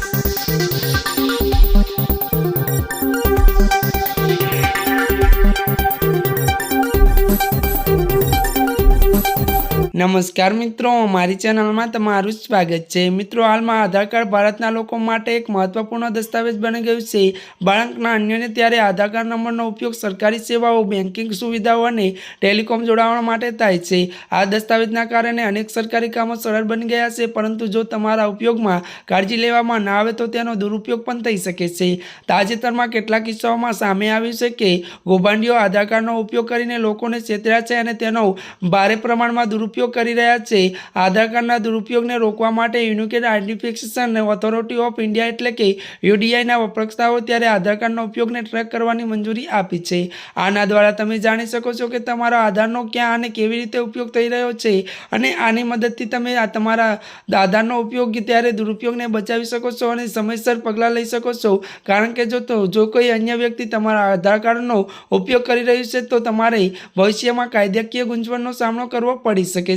Thank નમસ્કાર મિત્રો, મારી ચેનલમાં તમારું સ્વાગત છે. મિત્રો, હાલમાં આધાર કાર્ડ ભારતના લોકો માટે એક મહત્વપૂર્ણ દસ્તાવેજ બની ગયું છે. બાળકના અન્યને ત્યારે આધાર કાર્ડ નંબરનો ઉપયોગ સરકારી સેવાઓ બેન્કિંગ સુવિધાઓ અને ટેલિકોમ જોડાવા માટે થાય છે. આ દસ્તાવેજના કારણે અનેક સરકારી કામો સરળ બની ગયા છે, પરંતુ જો તમારા ઉપયોગમાં કાળજી લેવામાં ના આવે તો તેનો દુરુપયોગ પણ થઈ શકે છે. તાજેતરમાં કેટલાક કિસ્સાઓમાં સામે આવ્યું છે કે ગોભાંડીઓ આધાર કાર્ડનો ઉપયોગ કરીને લોકોને છેતર્યા છે અને તેનો ભારે પ્રમાણમાં દુરુપયોગ કરી રહ્યા છે. આધાર કાર્ડના દુરુપયોગને રોકવા માટે unique identification authority of India એટલે કે યુડીઆઈના વપરાશતાઓ ત્યારે આધાર કાર્ડના ઉપયોગને ટ્રેક કરવાની મંજૂરી આપી છે. આના દ્વારા તમે જાણી શકો છો કે તમારા આધારનો ક્યાં અને કેવી રીતે ઉપયોગ થઈ રહ્યો છે અને આની મદદથી તમે તમારા આધારનો ઉપયોગ ત્યારે દુરુપયોગને બચાવી શકો છો અને સમયસર પગલાં લઈ શકો છો. કારણ કે જો તો, જો કોઈ અન્ય વ્યક્તિ તમારા આધાર કાર્ડનો ઉપયોગ કરી રહ્યું છે તો તમારે ભવિષ્યમાં કાયદાકીય ગુંચવણનો સામનો કરવો પડી શકે છે